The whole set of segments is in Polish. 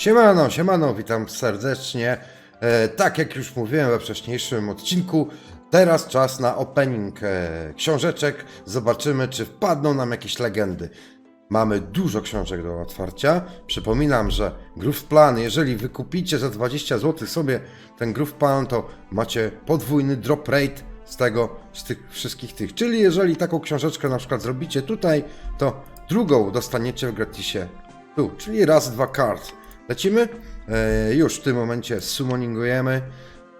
Siemano, siemano, witam serdecznie. E, tak jak już mówiłem we wcześniejszym odcinku, teraz czas na opening e, książeczek. Zobaczymy, czy wpadną nam jakieś legendy. Mamy dużo książek do otwarcia. Przypominam, że Groove Plan, jeżeli wykupicie za 20 zł sobie ten Groove Plan, to macie podwójny drop rate z tego, z tych wszystkich tych. Czyli jeżeli taką książeczkę na przykład zrobicie tutaj, to drugą dostaniecie w gratisie tu, czyli raz, dwa kart. Lecimy? E, już w tym momencie summoningujemy.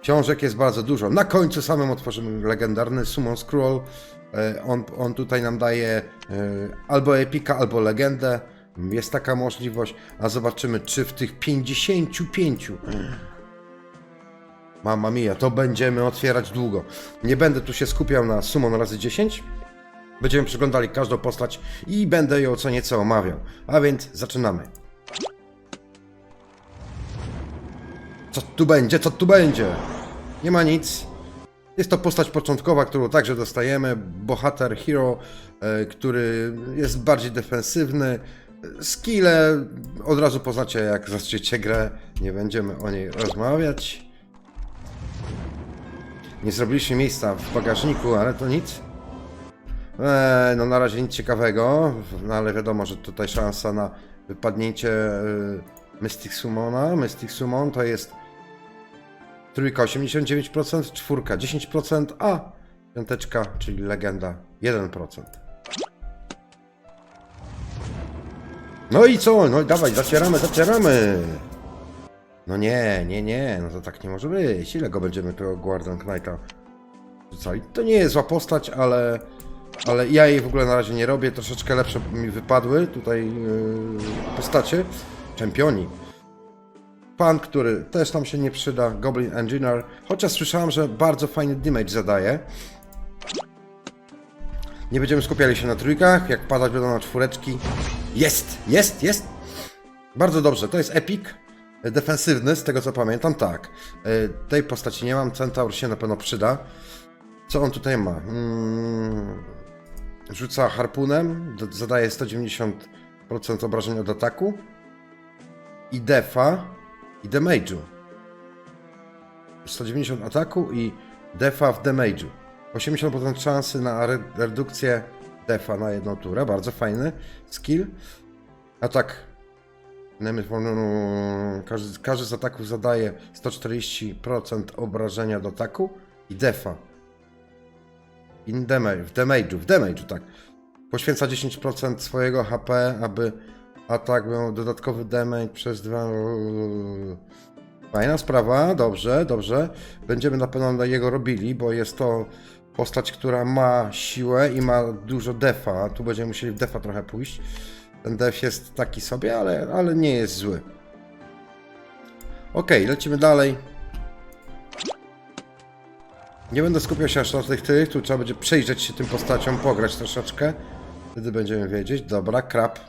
Książek jest bardzo dużo. Na końcu samym otworzymy legendarny Summon Scroll. E, on, on tutaj nam daje e, albo epika, albo legendę. Jest taka możliwość, a zobaczymy, czy w tych 55 Mama mia, to będziemy otwierać długo. Nie będę tu się skupiał na summon razy 10. Będziemy przeglądali każdą postać i będę ją co nieco omawiał. A więc zaczynamy. Co tu będzie? Co tu będzie? Nie ma nic. Jest to postać początkowa, którą także dostajemy. Bohater, hero, e, który jest bardziej defensywny. Skille od razu poznacie, jak zaczniecie grę. Nie będziemy o niej rozmawiać. Nie zrobiliśmy miejsca w bagażniku, ale to nic. Eee, no na razie nic ciekawego, no ale wiadomo, że tutaj szansa na wypadnięcie e, Mystic Summona. Mystic Summon to jest trójka 89%, czwórka 10%, a piąteczka, czyli legenda 1%. No i co? No i dawaj, zacieramy, zacieramy! No nie, nie, nie, no to tak nie może być. Ile go będziemy tego Guardian Knighta rzucali? To nie jest zła postać, ale, ale ja jej w ogóle na razie nie robię. Troszeczkę lepsze mi wypadły tutaj yy, postacie. Czempioni. Pan, który też tam się nie przyda, Goblin Engineer. Chociaż słyszałem, że bardzo fajny damage zadaje. Nie będziemy skupiali się na trójkach, jak padać będą na czwóreczki. Jest, jest, jest! Bardzo dobrze, to jest epic. Defensywny, z tego co pamiętam, tak. E, Tej postaci nie mam, Centaur się na pewno przyda. Co on tutaj ma? Mm, rzuca harpunem, zadaje 190% obrażeń od ataku. I defa, i damage'u. 190 ataku i defa w damage'u. 80% szansy na re- redukcję defa na jedną turę, bardzo fajny skill. Atak Każdy, każdy z ataków zadaje 140% obrażenia do ataku i defa. In damage, w damage'u, w damage'u, tak. Poświęca 10% swojego HP, aby atak miał dodatkowy damage przez dwa... Fajna sprawa, dobrze, dobrze. Będziemy na pewno jego robili, bo jest to postać, która ma siłę i ma dużo defa. Tu będziemy musieli w defa trochę pójść. Ten def jest taki sobie, ale, ale nie jest zły. Ok, lecimy dalej. Nie będę skupiał się aż na tych tych, tu trzeba będzie przejrzeć się tym postaciom, pograć troszeczkę. Wtedy będziemy wiedzieć. Dobra, krab.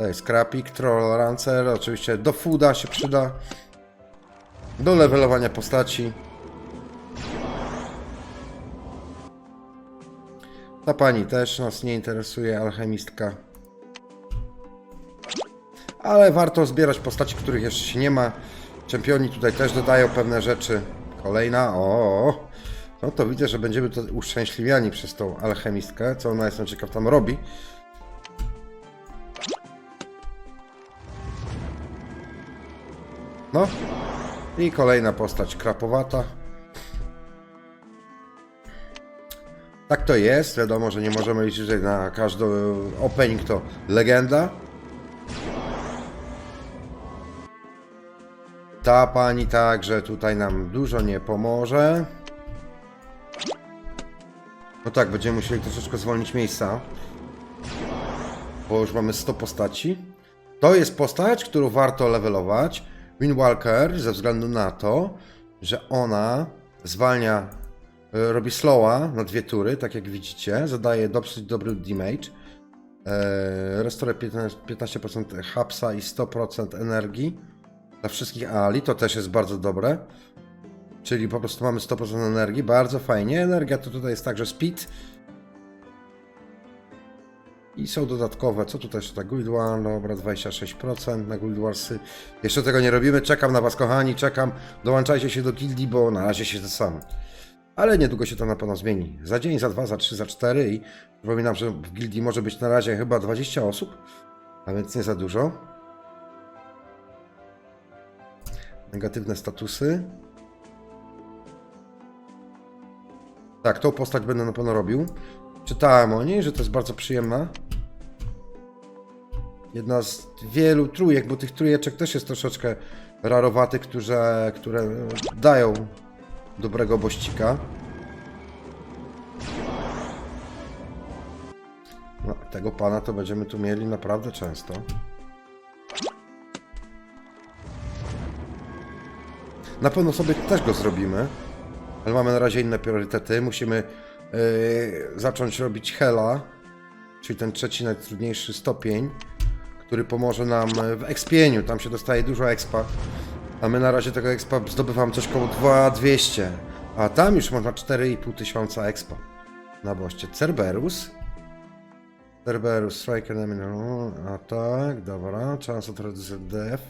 To jest krapik, troll rancer, oczywiście do fooda się przyda. Do levelowania postaci. Ta pani też nas nie interesuje, alchemistka. Ale warto zbierać postaci, których jeszcze się nie ma. Czempioni tutaj też dodają pewne rzeczy. Kolejna, o, no to widzę, że będziemy to uszczęśliwiani przez tą alchemistkę, co ona jestem ciekaw tam robi. No i kolejna postać krapowata. Tak to jest, wiadomo, że nie możemy liczyć że na każdy opening to legenda. Ta pani także tutaj nam dużo nie pomoże. No tak, będziemy musieli troszeczkę zwolnić miejsca. Bo już mamy 100 postaci. To jest postać, którą warto levelować. Windwalker, ze względu na to, że ona zwalnia, e, robi slowa na dwie tury, tak jak widzicie. Zadaje dosyć dobry damage. Restore 15%, 15% hapsa i 100% energii dla wszystkich ali, to też jest bardzo dobre. Czyli po prostu mamy 100% energii, bardzo fajnie. Energia to tutaj jest także speed. I są dodatkowe, co tutaj jeszcze ta Guild One, dobra, 26% na Guild Warsy. Jeszcze tego nie robimy, czekam na was kochani, czekam. Dołączajcie się do gildii, bo na razie się to sam. Ale niedługo się to na pewno zmieni. Za dzień, za dwa, za trzy, za cztery i przypominam, że w gildii może być na razie chyba 20 osób, a więc nie za dużo. Negatywne statusy. Tak, tą postać będę na pewno robił. Czytałem o niej, że to jest bardzo przyjemna. Jedna z wielu trójek, bo tych trójeczek też jest troszeczkę rarowatych, które, które dają dobrego bościka. No, tego pana to będziemy tu mieli naprawdę często. Na pewno sobie też go zrobimy, ale mamy na razie inne priorytety. Musimy zacząć robić Hela, czyli ten trzeci najtrudniejszy stopień, który pomoże nam w expieniu. Tam się dostaje dużo expa, a my na razie tego expa zdobywamy coś koło 2200, a tam już można 4,5 tysiąca expa na boście. Cerberus. Cerberus, Striker, enemy, atak, dobra, chance of reduce death.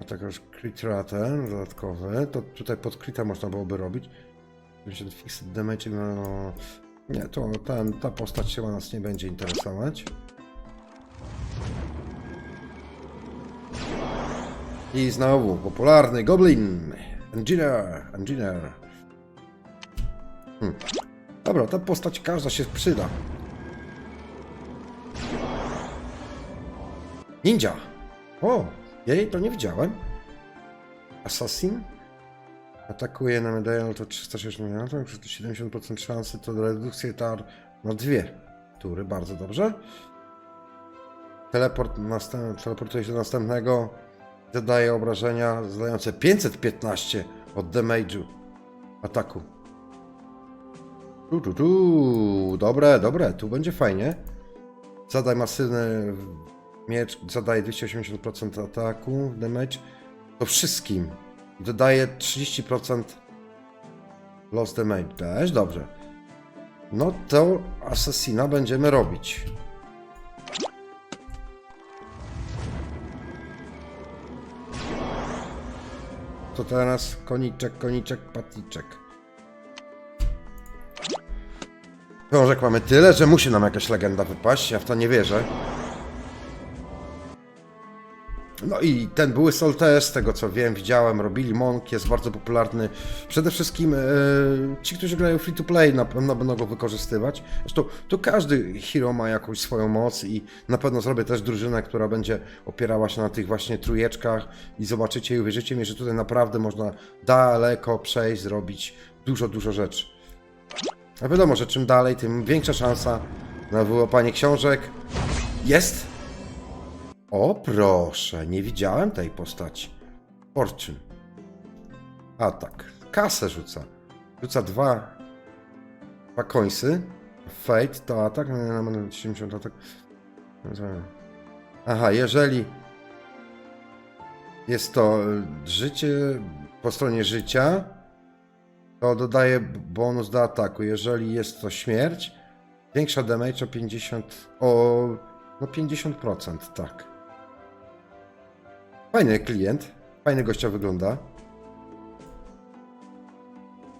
A także crit raten dodatkowy, to tutaj pod crita można byłoby robić. 50 fixed damage, no... Nie, to ten, ta postać się nas nie będzie interesować. I znowu popularny Goblin. Engineer, Engineer. Hmm. Dobra, ta postać każda się przyda. Ninja. O, jej to nie widziałem. Assassin. Atakuje na medalion to 360 milionów, 70% szansy to redukcja tar na dwie tury, bardzo dobrze. Teleport następ, teleportuje się do następnego. Zadaje obrażenia zadające 515 od damage'u ataku. Tu, tu, tu. Dobre, dobre, tu będzie fajnie. Zadaj masywny miecz, zadaje 280% ataku, damage. To wszystkim. Dodaje 30% loss damage. Też dobrze. No to Assassina będziemy robić. To teraz koniczek, koniczek, patliczek. Książek mamy tyle, że musi nam jakaś legenda wypaść. Ja w to nie wierzę. No i ten były Sol też, z tego co wiem, widziałem, robili Monk, jest bardzo popularny. Przede wszystkim e, ci, którzy grają free to play, na pewno będą go wykorzystywać. Zresztą tu każdy hero ma jakąś swoją moc i na pewno zrobię też drużynę, która będzie opierała się na tych właśnie trójeczkach i zobaczycie i uwierzycie mi, że tutaj naprawdę można daleko przejść, zrobić dużo, dużo rzeczy. A wiadomo, że czym dalej, tym większa szansa na wyłapanie książek. Jest! O proszę, nie widziałem tej postaci. Fortune. Atak. Kasę rzuca. Rzuca dwa. Dwa końsy. Fate to atak. No, no, no, 70 atak. Aha, jeżeli jest to życie po stronie życia, to dodaje bonus do ataku. Jeżeli jest to śmierć, większa damage o 50. o no 50%, tak. Fajny klient. Fajny gościa wygląda.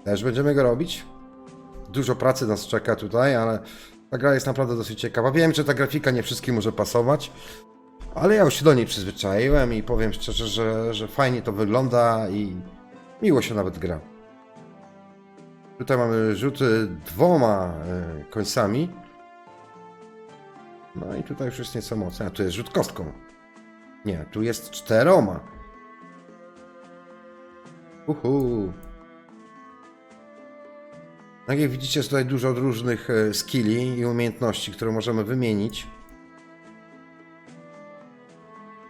Też będziemy go robić. Dużo pracy nas czeka tutaj, ale ta gra jest naprawdę dosyć ciekawa. Wiem, że ta grafika nie wszystkim może pasować, ale ja już się do niej przyzwyczaiłem i powiem szczerze, że, że fajnie to wygląda i miło się nawet gra. Tutaj mamy rzuty dwoma e, końcami. No i tutaj już jest nieco mocno. A tu jest rzut kostką. Nie, tu jest czteroma. Uhu. Tak jak widzicie, jest tutaj dużo różnych e, skilli i umiejętności, które możemy wymienić.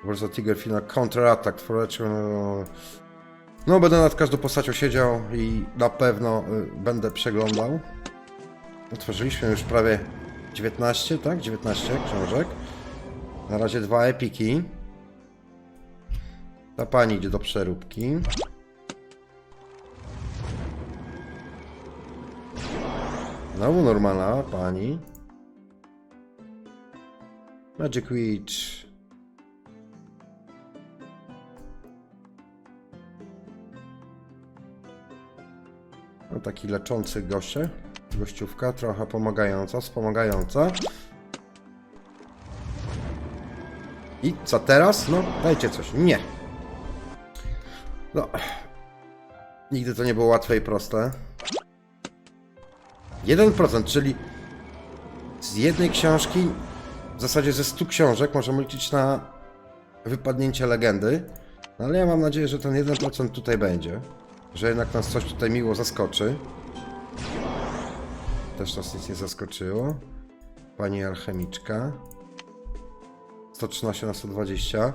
Warsaw Tiger Final Counter Attack for Each- No, będę nad każdą postacią siedział i na pewno y, będę przeglądał. Otworzyliśmy już prawie 19, tak? 19 książek. Na razie dwa epiki. Ta pani idzie do przeróbki. Znowu normalna pani. Magic Witch. No taki leczący goście. Gościówka, trochę pomagająca, wspomagająca. I co teraz? No, dajcie coś. Nie. No. Nigdy to nie było łatwe i proste. 1%, czyli z jednej książki, w zasadzie ze 100 książek, możemy liczyć na wypadnięcie legendy. No ale ja mam nadzieję, że ten 1% tutaj będzie. Że jednak nas coś tutaj miło zaskoczy. Też nas nic nie zaskoczyło. Pani alchemiczka. 113 na 120.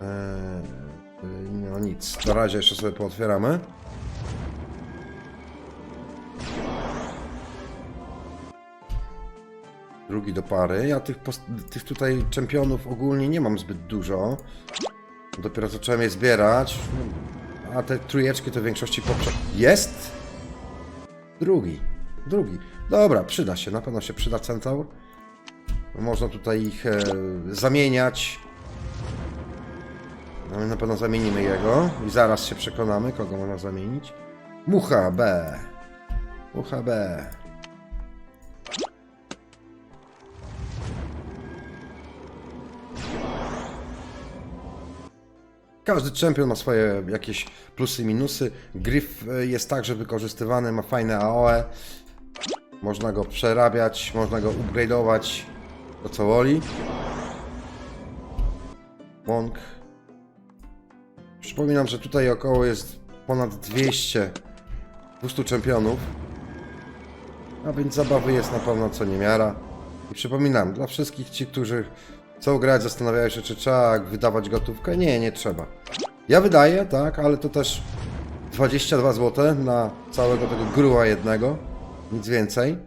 Eee, no nic, na razie jeszcze sobie pootwieramy. Drugi do pary. Ja tych, tych tutaj czempionów ogólnie nie mam zbyt dużo. Dopiero zacząłem je zbierać. A te trójeczki to w większości poprze... Jest! Drugi. Drugi. Dobra, przyda się. Na pewno się przyda centaur. Można tutaj ich e, zamieniać. No my na pewno zamienimy jego. I zaraz się przekonamy, kogo można zamienić. Mucha B. Mucha B. Każdy czempion ma swoje jakieś plusy i minusy. Gryf e, jest także wykorzystywany, ma fajne AOE. Można go przerabiać, można go upgrade'ować do co woli. Monk. Przypominam, że tutaj około jest ponad 200 200 czempionów. A więc zabawy jest na pewno co niemiara. I przypominam, dla wszystkich ci, którzy chcą grać, zastanawiają się, czy trzeba wydawać gotówkę. Nie, nie trzeba. Ja wydaję, tak, ale to też 22 zł na całego tego gruła jednego. Nic więcej.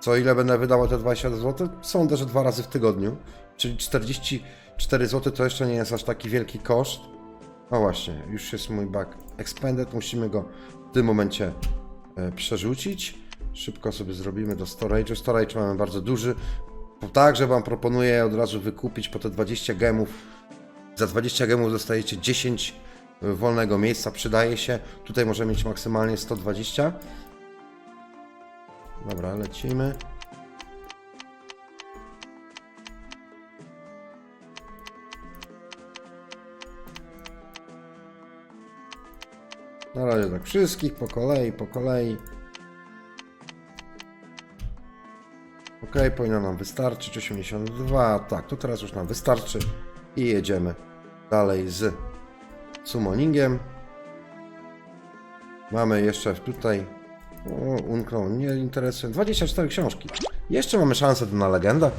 Co ile będę wydawał te 22 zł? Sądzę, że dwa razy w tygodniu. Czyli 44 zł to jeszcze nie jest aż taki wielki koszt. No właśnie, już jest mój bug expanded. Musimy go w tym momencie e, przerzucić. Szybko sobie zrobimy do storage'u. Storage mamy bardzo duży. Także Wam proponuję od razu wykupić po te 20 gemów. Za 20 gemów dostajecie 10 wolnego miejsca, przydaje się. Tutaj możemy mieć maksymalnie 120. Dobra, lecimy. Na razie tak wszystkich po kolei, po kolei. Ok, powinno nam wystarczyć 82. Tak, to teraz już nam wystarczy i jedziemy dalej z summoningiem. Mamy jeszcze tutaj o, nie interesuje. 24 książki. Jeszcze mamy szansę na legendę.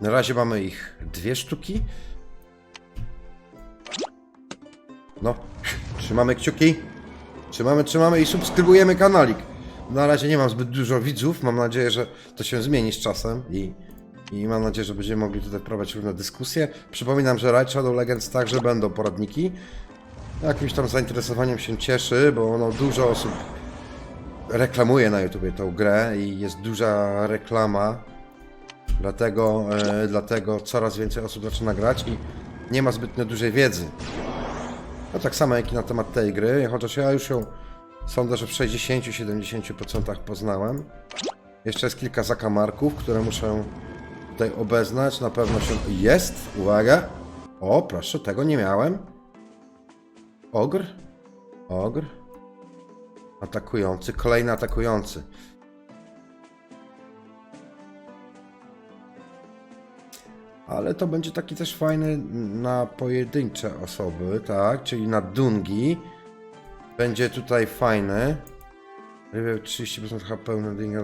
Na razie mamy ich dwie sztuki. No, trzymamy kciuki. Trzymamy, trzymamy i subskrybujemy kanalik. Na razie nie mam zbyt dużo widzów. Mam nadzieję, że to się zmieni z czasem i, i mam nadzieję, że będziemy mogli tutaj prowadzić różne dyskusje. Przypominam, że Raid Shadow Legends także będą poradniki. Jakimś tam zainteresowaniem się cieszy, bo no, dużo osób reklamuje na YouTubie tą grę i jest duża reklama. Dlatego, e, dlatego coraz więcej osób zaczyna grać i nie ma zbytnio dużej wiedzy. No tak samo jak i na temat tej gry, chociaż ja już ją sądzę, że w 60-70% poznałem. Jeszcze jest kilka zakamarków, które muszę tutaj obeznać. Na pewno się... Jest! Uwaga! O, proszę, tego nie miałem. Ogr? Ogr? Atakujący, kolejny atakujący. Ale to będzie taki też fajny na pojedyncze osoby, tak? Czyli na dungi. Będzie tutaj fajny. Revive 30% HP na dinga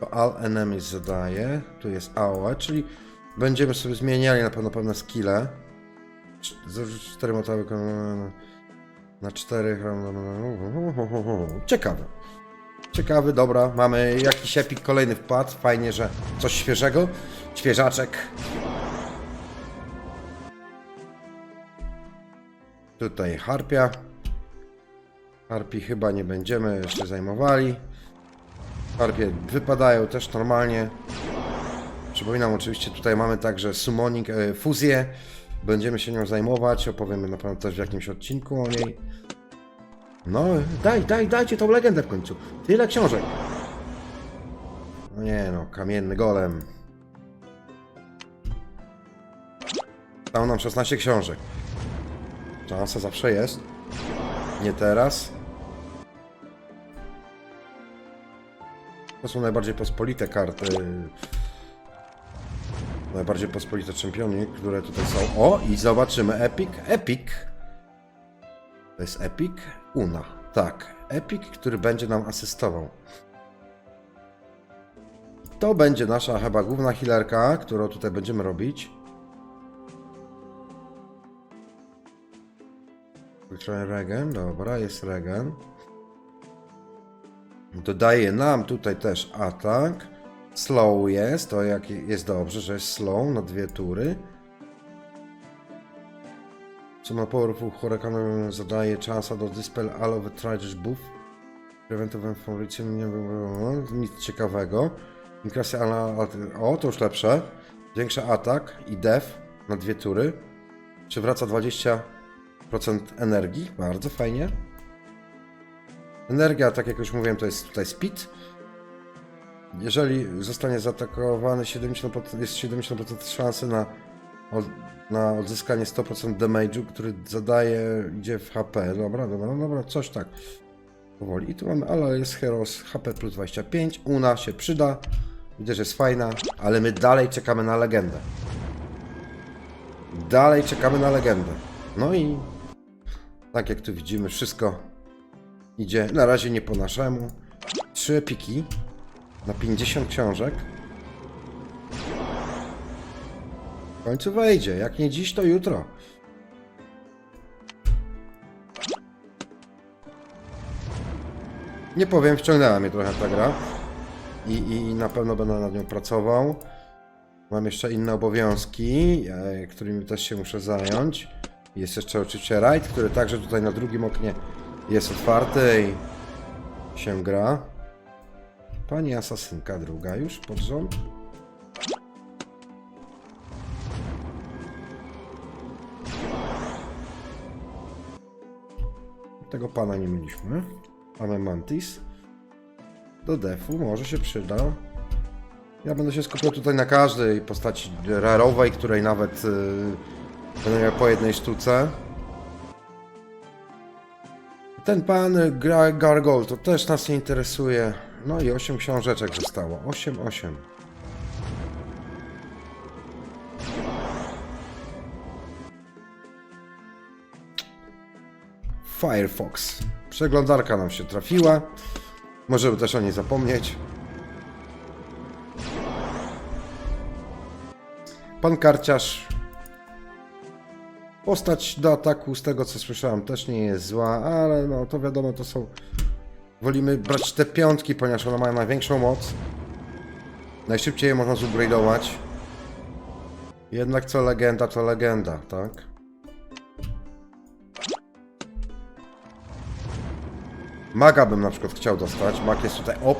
To all enemies zadaje. Tu jest AOE, czyli będziemy sobie zmieniali na pewno pewne skille. Zarzuć 4 motały na 4. Ciekawe. Ciekawy, dobra, mamy jakiś epik kolejny wpad, fajnie, że coś świeżego, świeżaczek. Tutaj harpia. Harpi chyba nie będziemy jeszcze zajmowali. Harpie wypadają też normalnie. Przypominam, oczywiście tutaj mamy także summoning, e, fuzję. Będziemy się nią zajmować, opowiemy na pewno też w jakimś odcinku o niej. No, daj, daj, dajcie tą legendę w końcu. Tyle książek. No nie no, kamienny golem. Dało nam 16 książek. Szansa zawsze jest. Nie teraz. To są najbardziej pospolite karty. Najbardziej pospolite czempiony, które tutaj są. O, i zobaczymy. Epic. Epic. To jest Epic? Una. Tak. Epic, który będzie nam asystował. To będzie nasza chyba główna healerka, którą tutaj będziemy robić. Regen, dobra, jest regen. Dodaje nam tutaj też atak. Slow jest, to jak jest dobrze, że jest slow na dwie tury. Co ma powerful hurakanem zadaje czasa do dispel all of tragic buff. Preventowym faworycjem nie było nic ciekawego. Inkresja ala... O, to już lepsze. Większy atak i def na dwie tury. Przywraca 20% energii. Bardzo fajnie. Energia, tak jak już mówiłem, to jest tutaj speed. Jeżeli zostanie zaatakowany, 70%, jest 70% szansy na, na odzyskanie 100% damage'u, który zadaje, idzie w HP. Dobra, dobra, dobra, coś tak. Powoli. I tu mamy Alias Heroes, HP plus 25. Una się przyda. Widzę, że jest fajna, ale my dalej czekamy na legendę. Dalej czekamy na legendę. No i tak jak tu widzimy, wszystko idzie na razie nie po naszemu. Trzy epiki na 50 książek. Końcu wejdzie. Jak nie dziś, to jutro. Nie powiem, wciągnęła mnie trochę ta gra. I, i na pewno będę nad nią pracował. Mam jeszcze inne obowiązki, e, którymi też się muszę zająć. Jest jeszcze oczywiście raid, który także tutaj na drugim oknie jest otwarty i się gra. Pani asasynka druga już pod rząd. Tego pana nie mieliśmy. Mamy Mantis. Do defu może się przyda. Ja będę się skupiał tutaj na każdej postaci rarowej, której nawet yy, będę miał po jednej sztuce. Ten pan Gra Gargol to też nas nie interesuje. No i 8 książeczek zostało. 8, 8. Firefox. Przeglądarka nam się trafiła. Możemy też o niej zapomnieć. Pan karciarz. Postać do ataku, z tego co słyszałem, też nie jest zła, ale no to wiadomo, to są. Wolimy brać te piątki, ponieważ one mają największą moc. Najszybciej je można zupgrade'ować. Jednak co legenda, to legenda, tak? Maga bym na przykład chciał dostać. Mag jest tutaj op.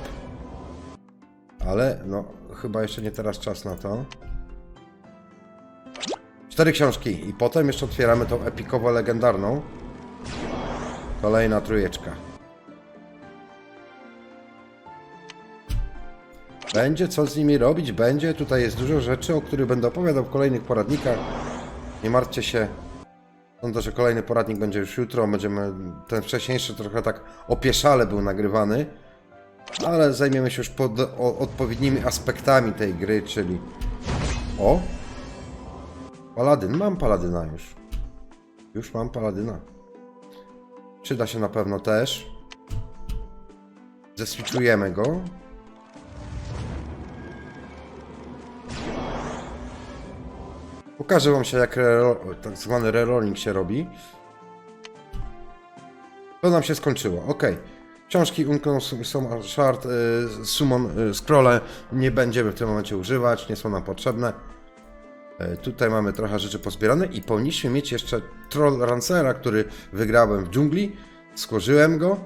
Ale no, chyba jeszcze nie teraz czas na to. Cztery książki i potem jeszcze otwieramy tą epikowo legendarną. Kolejna trójeczka. Będzie co z nimi robić, będzie. Tutaj jest dużo rzeczy, o których będę opowiadał w kolejnych poradnikach. Nie martwcie się. Sądzę, że kolejny poradnik będzie już jutro. Będziemy. Ten wcześniejszy trochę tak opieszale był nagrywany. Ale zajmiemy się już pod, o, odpowiednimi aspektami tej gry, czyli. O! Paladyn. Mam paladyna już. Już mam paladyna. Przyda się na pewno też. Zeswitchujemy go. Pokażę wam się jak tak zwany rerolling się robi. To nam się skończyło. Ok. Książki Unknown są Shard, y, Summon, y, Scrolle nie będziemy w tym momencie używać, nie są nam potrzebne. Y, tutaj mamy trochę rzeczy pozbierane i powinniśmy mieć jeszcze Troll Rancera, który wygrałem w dżungli. Skłożyłem go,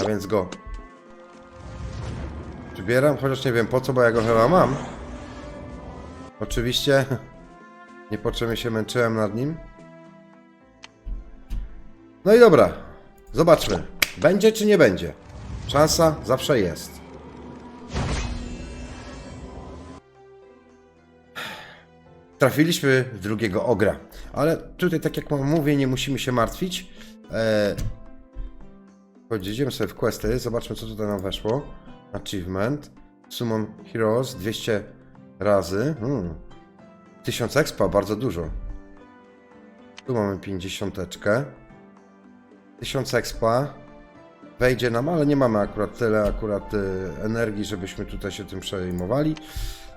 a więc go przybieram, chociaż nie wiem po co, bo ja go chyba mam. Oczywiście niepotrzebnie się męczyłem nad nim. No i dobra, zobaczmy. Będzie czy nie będzie? Szansa zawsze jest. Trafiliśmy drugiego ogra, ale tutaj, tak jak mówię, nie musimy się martwić. Eee, Pojedziemy sobie w questy, zobaczmy co tutaj nam weszło. Achievement. Summon Heroes 200 razy. Hmm. 1000 expa, bardzo dużo. Tu mamy 50. 1000 expa. Wejdzie nam, ale nie mamy akurat tyle akurat y, energii, żebyśmy tutaj się tym przejmowali.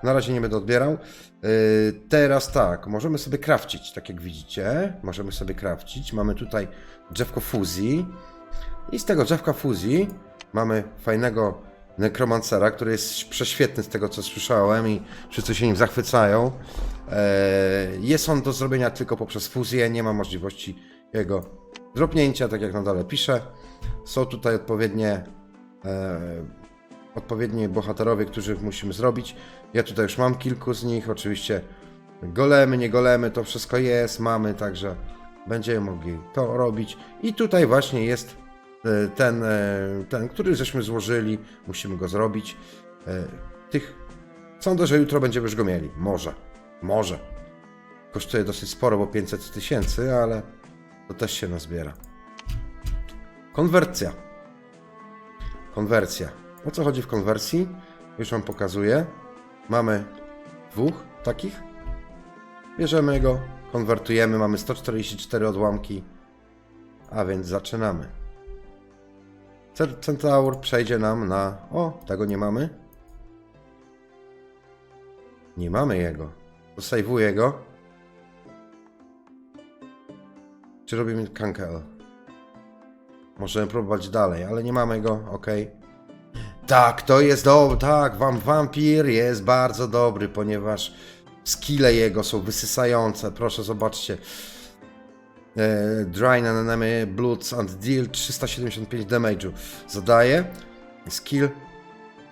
Na razie nie będę odbierał. Y, teraz tak, możemy sobie krawcić, tak jak widzicie. Możemy sobie krawcić. Mamy tutaj drzewko fuzji. I z tego drzewka fuzji mamy fajnego nekromancera, który jest prześwietny z tego co słyszałem i wszyscy się nim zachwycają. Eee, Jest on do zrobienia tylko poprzez fuzję, nie ma możliwości jego dropnięcia, tak jak na dole pisze. Są tutaj odpowiednie, e, odpowiednie bohaterowie, których musimy zrobić. Ja tutaj już mam kilku z nich, oczywiście golemy, nie golemy, to wszystko jest, mamy, także będziemy mogli to robić. I tutaj właśnie jest e, ten, e, ten, który żeśmy złożyli, musimy go zrobić. E, Tych, sądzę, że jutro będziemy już go mieli. Może, może. Kosztuje dosyć sporo, bo 500 tysięcy, ale to też się nazbiera. Konwersja. Konwersja. O co chodzi w konwersji? Już Wam pokazuję. Mamy dwóch takich. Bierzemy go, konwertujemy. Mamy 144 odłamki. A więc zaczynamy. Centaur przejdzie nam na. O, tego nie mamy. Nie mamy jego. Sejwuję go. Czy robimy kankel? Możemy próbować dalej, ale nie mamy go, ok. Tak, to jest dobry, tak, wam wampir jest bardzo dobry, ponieważ skille jego są wysysające. Proszę, zobaczcie. E, Drain an enemy bloods and deal 375 damage'u. Zadaje. Skill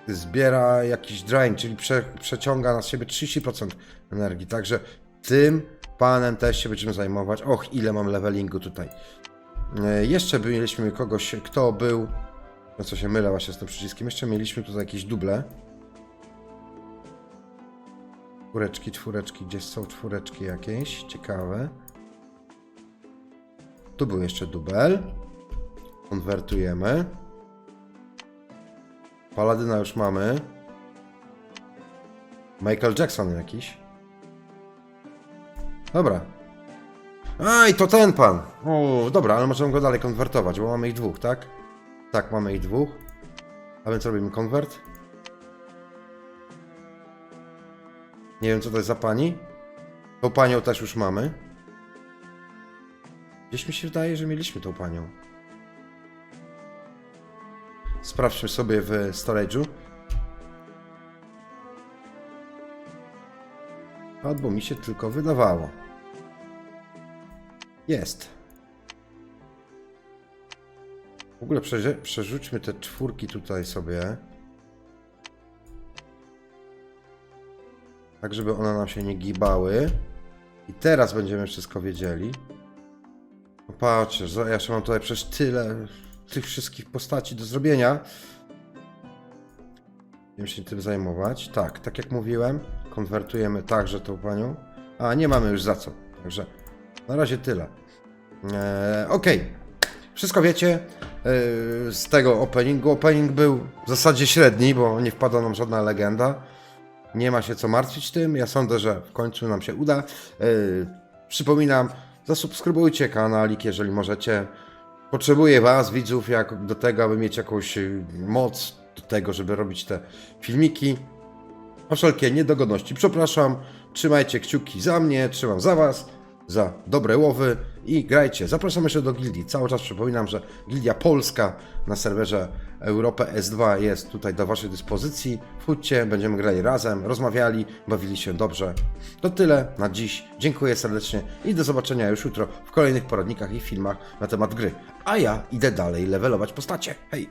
zbiera jakiś drain, czyli prze, przeciąga na siebie 30% energii. Także tym panem też się będziemy zajmować. Och, ile mam levelingu tutaj. E, Jeszcze mieliśmy kogoś, kto był. No co się mylę właśnie z tym przyciskiem. Jeszcze mieliśmy tutaj jakieś duble. Czwóreczki, czwóreczki, gdzieś są czwóreczki jakieś. Ciekawe. Tu był jeszcze dubel. Konwertujemy. Paladyna już mamy. Michael Jackson jakiś. Dobra. A, i to ten pan. O, dobra, ale możemy go dalej konwertować, bo mamy ich dwóch, tak? Tak, mamy ich dwóch. A więc robimy konwert. Nie wiem, co to jest za pani. Tą panią też już mamy. Gdzieś mi się wydaje, że mieliśmy tą panią. Sprawdźmy sobie w storage'u. Albo mi się tylko wydawało. Jest. W ogóle przerzućmy te czwórki tutaj sobie. Tak, żeby one nam się nie gibały. I teraz będziemy wszystko wiedzieli. No patrzcie, że ja jeszcze mam tutaj przecież tyle tych wszystkich postaci do zrobienia. Będziemy się tym zajmować. Tak, tak jak mówiłem, konwertujemy także tą panią. A, nie mamy już za co. Także na razie tyle. Eee, Okej. Wszystko wiecie eee, z tego openingu. Opening był w zasadzie średni, bo nie wpadła nam żadna legenda. Nie ma się co martwić tym. Ja sądzę, że w końcu nam się uda. Eee, przypominam, zasubskrybujcie kanalik, jeżeli możecie. Potrzebuję Was, widzów, jak do tego, aby mieć jakąś y, moc do tego, żeby robić te filmiki. O wszelkie niedogodności przepraszam. Trzymajcie kciuki za mnie, trzymam za Was. za dobre łowy i grajcie. Zapraszam jeszcze do gildii. Cały czas przypominam, że Gildia Polska na serwerze Europę S2 jest tutaj do Waszej dyspozycji. Wchódźcie, będziemy grali razem, rozmawiali, bawili się dobrze. To tyle na dziś. Dziękuję serdecznie i do zobaczenia już jutro w kolejnych poradnikach i filmach na temat gry. A ja idę dalej levelować postacie. Hej!